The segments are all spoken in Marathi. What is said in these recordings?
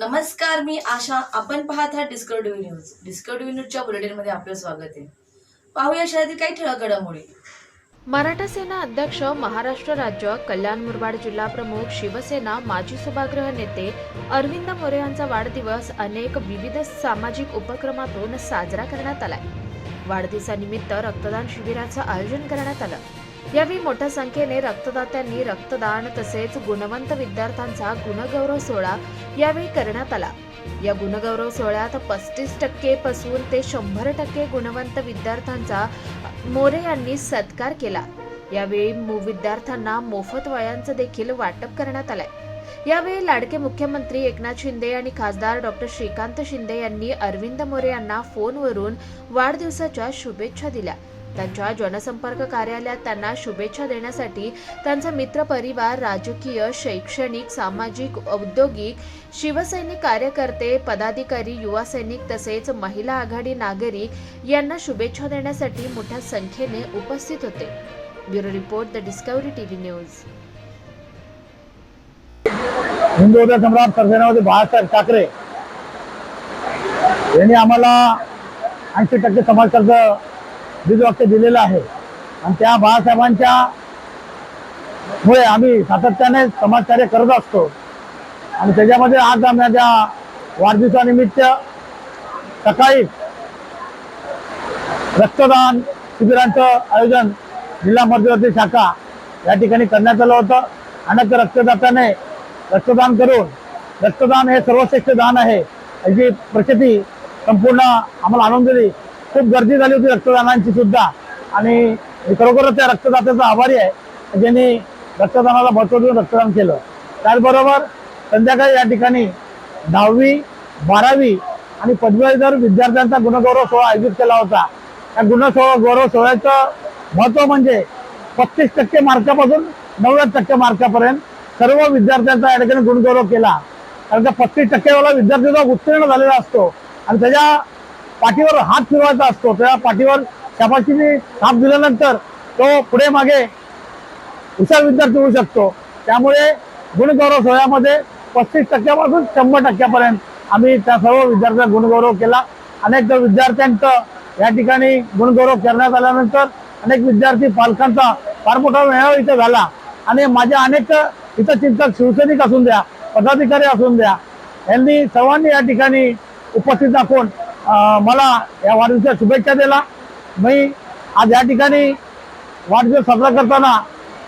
नमस्कार मी आशा. आपण पाहत आहात डिस्कवरी न्यूज डिस्कवरी न्यूजच्या बुलेटिनमध्ये आपलं स्वागत आहे. पाहूया शहरातील काही ठळक घडामोडी. मराठा सेना अध्यक्ष महाराष्ट्र राज्य कल्याण मुरबाड जिल्हा प्रमुख शिवसेना माजी सभागृह नेते अरविंद मोरे यांचा वाढदिवस अनेक विविध सामाजिक उपक्रमातून साजरा करण्यात आलाय. वाढदिवसानिमित्त रक्तदान शिबिराचं आयोजन करण्यात आलं. यावेळी मोठ्या संख्येने रक्तदात्यांनी रक्तदान तसेच गुणवंत विद्यार्थ्यांचा गुणगौरव सोहळा यावेळी करण्यात आला. या गुणगौरव सोहळ्यात पस्तीस टक्के पासून ते शंभर टक्के गुणवंत विद्यार्थ्यांचा मोरे यांनी सत्कार केला. यावेळी विद्यार्थ्यांना मोफत वयांचं देखील वाटप करण्यात आलंय. यावेळी लाडके मुख्यमंत्री एकनाथ शिंदे आणि खासदार डॉक्टर श्रीकांत शिंदे यांनी अरविंद मोरे यांना फोनवरून वाढदिवसाच्या शुभेच्छा दिल्या. त्यांच्या जनसंपर्क कार्यालयात त्यांना शुभेच्छा देण्यासाठी त्यांचा मित्र परिवार राजकीय शैक्षणिक सामाजिक औद्योगिक शिवसैनिक कार्यकर्ते पदाधिकारी युवा सैनिक तसेच महिला आघाडी नागरिक यांना शुभेच्छा देण्यासाठी मोठ्या संख्येने उपस्थित होते. Bureau report the Discovery TV news. Hindu सम्राट सरसेनामध्ये बाळासाहेब ठाकरे यांनी आम्हाला ऐंशी टक्के समाजकर्ज बीजवाक्य दिलेलं आहे. आणि त्या बाळासाहेबांच्या मुळे आम्ही सातत्याने समाजकार्य करत असतो. आणि त्याच्यामध्ये आज आम्ही त्या वाढदिवसानिमित्त सकाळी रक्तदान शिबिरांचं आयोजन जिल्हा मध्यवर्ती शाखा या ठिकाणी करण्यात आलं होतं. अनेक रक्तदात्याने रक्तदान करून रक्तदान हे सर्वश्रेष्ठ दान आहे. याची प्रचिती संपूर्ण आम्हाला आणून दिली. खूप गर्दी झाली होती रक्तदानांची सुद्धा. आणि खरोखरच त्या रक्तदात्याचा आभारी आहे. ज्यांनी रक्तदानाला महत्त्व देऊन रक्तदान केलं. त्याचबरोबर संध्याकाळी या ठिकाणी दहावी बारावी आणि पदवीधर विद्यार्थ्यांचा गुणगौरव सोहळा आयोजित केला होता या गुणसोहळा गौरव सोहळ्याचं महत्त्व म्हणजे पस्तीस टक्के मार्कापासून नव्वद टक्के मार्कापर्यंत सर्व विद्यार्थ्यांचा या ठिकाणी गुणगौरव केला. कारण का पस्तीस टक्केवाला विद्यार्थी जो उत्तीर्ण झालेला असतो आणि त्याच्या पाठीवर हात फिरवायचा असतो. त्या पाठीवर शाबाशीने थाप दिल्यानंतर तो पुढे मागे हुशार विद्यार्थी होऊ शकतो. त्यामुळे गुणगौरव सोहळ्यामध्ये पस्तीस टक्क्यापासून शंभर टक्क्यापर्यंत आम्ही त्या सर्व विद्यार्थ्यांचा गुणगौरव केला. अनेक विद्यार्थ्यांचं या ठिकाणी गुणगौरव करण्यात आल्यानंतर अनेक विद्यार्थी पालकांचा फार मोठा मेळावा इथं झाला. आणि माझ्या अनेक इथं चिंतक शिवसैनिक असून द्या पदाधिकारी असून द्या यांनी सर्वांनी या ठिकाणी उपस्थित दाखवून मला या वाढदिवसाच्या शुभेच्छा दिला. मी आज या ठिकाणी वाढदिवस साजरा करताना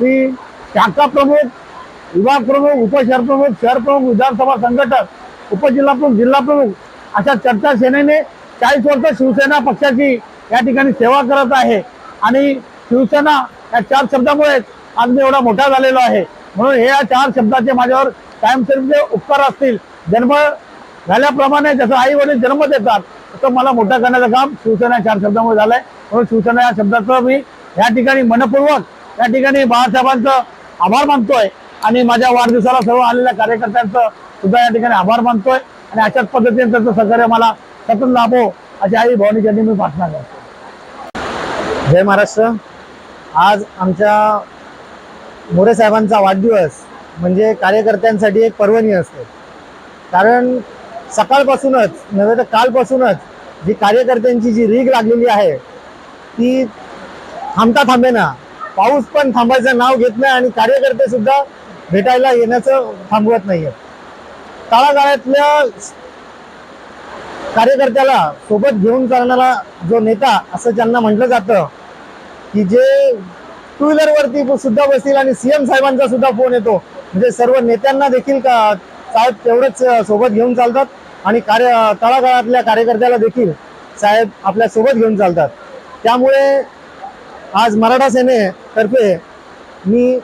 मी शाखा प्रमुख विभाग प्रमुख उपशहर प्रमुख शहर प्रमुख विधानसभा संघटक उपजिल्हा प्रमुख जिल्हा प्रमुख अशा चर्चा सेनेने चाळीस वर्ष शिवसेना पक्षाची या ठिकाणी सेवा करत आहे. आणि शिवसेना या चार शब्दामुळेच आज मी एवढा मोठा झालेलो आहे. म्हणून हे या चार शब्दाचे माझ्यावर कायमस्वरूपी उपकार असतील. जन्म झाल्याप्रमाणे जसं आई वडील जन्म देतात तसं मला मोठा करण्याचं काम शिवसेना चार शब्दामुळे झालंय. म्हणून शिवसेना या शब्दाचं मी या ठिकाणी मनपूर्वक या ठिकाणी बाळासाहेबांचं आभार मानतोय आणि माझ्या वाढदिवसाला सर्व आलेल्या कार्यकर्त्यांचं सुद्धा या ठिकाणी आभार मानतोय. आणि अशाच पद्धतीने त्यांचं सहकार्य मला सतत लाभो अशी आई भावनिक यांनी मी प्रार्थना करतो. जय महाराष्ट्र. आज आमच्या मोरे साहेबांचा वाढदिवस म्हणजे कार्यकर्त्यांसाठी एक पर्वणी असते. कारण सकाळपासूनच नव्हे तर कालपासूनच जी कार्यकर्त्यांची जी रीग लागलेली आहे ती थांबता थांबेना. पाऊस पण थांबायचं नाव घेत नाही आणि कार्यकर्ते सुद्धा भेटायला येण्याचं थांबवत नाहीये. तळागाळातल्या कार्यकर्त्याला सोबत घेऊन चालणारा जो नेता असं त्यांना म्हटलं जातं की जे टू व्हीलरवरती सुद्धा बसतील आणि सीएम साहेबांचा सुद्धा फोन येतो. म्हणजे सर्व नेत्यांना देखील का साहेब तेवढंच सोबत घेऊन चालतात. आणि कार्य तळागाळातल्या कार्यकर्त्याला देखील साहेब आपल्यासोबत घेऊन चालतात. त्यामुळे आज मराठा सेनेतर्फे मी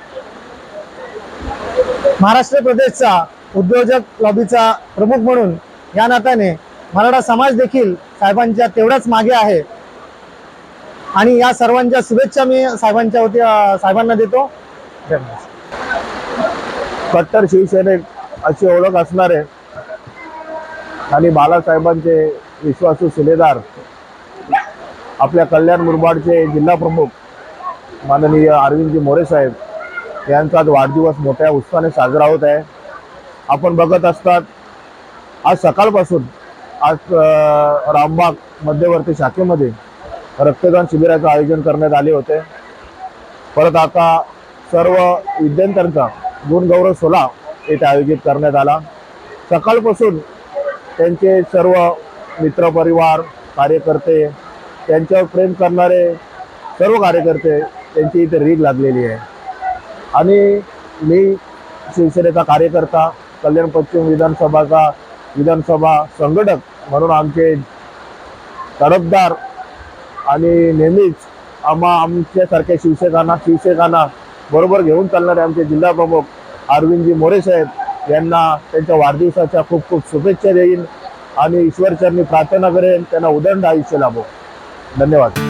महाराष्ट्र प्रदेशचा उद्योजक लॉबीचा प्रमुख म्हणून या नात्याने मराठा समाज देखील साहेबांच्या तेवढ्याच मागे आहे. आणि या सर्वांच्या शुभेच्छा मी साहेबांच्या होती साहेबांना देतो. धन्यवाद कट्टर शिवसैनिक अशी ओळख असणारे आणि बाळासाहेबांचे विश्वासू शिलेदार आपल्या कल्याण मुरबाडचे जिल्हा प्रमुख माननीय अरविंदजी मोरे साहेब यांचा आज वाढदिवस मोठ्या उत्साहाने साजरा होत आहे. आपण बघत असतात आज सकाळपासून आज रामबाग मध्यवर्ती शाखेमध्ये रक्तदान शिबिराचं आयोजन करण्यात आले होते. परत आता सर्व विद्यार्थ्यांचा गुणगौरव सोहळा येथे आयोजित करण्यात आला. सकाळपासून त्यांचे सर्व मित्रपरिवार कार्यकर्ते त्यांच्यावर प्रेम करणारे सर्व कार्यकर्ते त्यांची इथे रीग लागलेली आहे. आणि मी शिवसेनेचा कार्यकर्ता कल्याण पश्चिम विधानसभाचा विधानसभा संघटक म्हणून आमचे तडफदार आणि नेहमीच आम्हा आमच्यासारख्या शिवसेकांना शिवसेकांना बरोबर घेऊन चालणारे आमचे जिल्हा प्रमुख अरविंदजी मोरे साहेब यांना त्यांच्या वाढदिवसाच्या खूप खूप शुभेच्छा देईन. आणि ईश्वरचरणी प्रार्थना करेन त्यांना उदंड आयुष्य लाभो. धन्यवाद.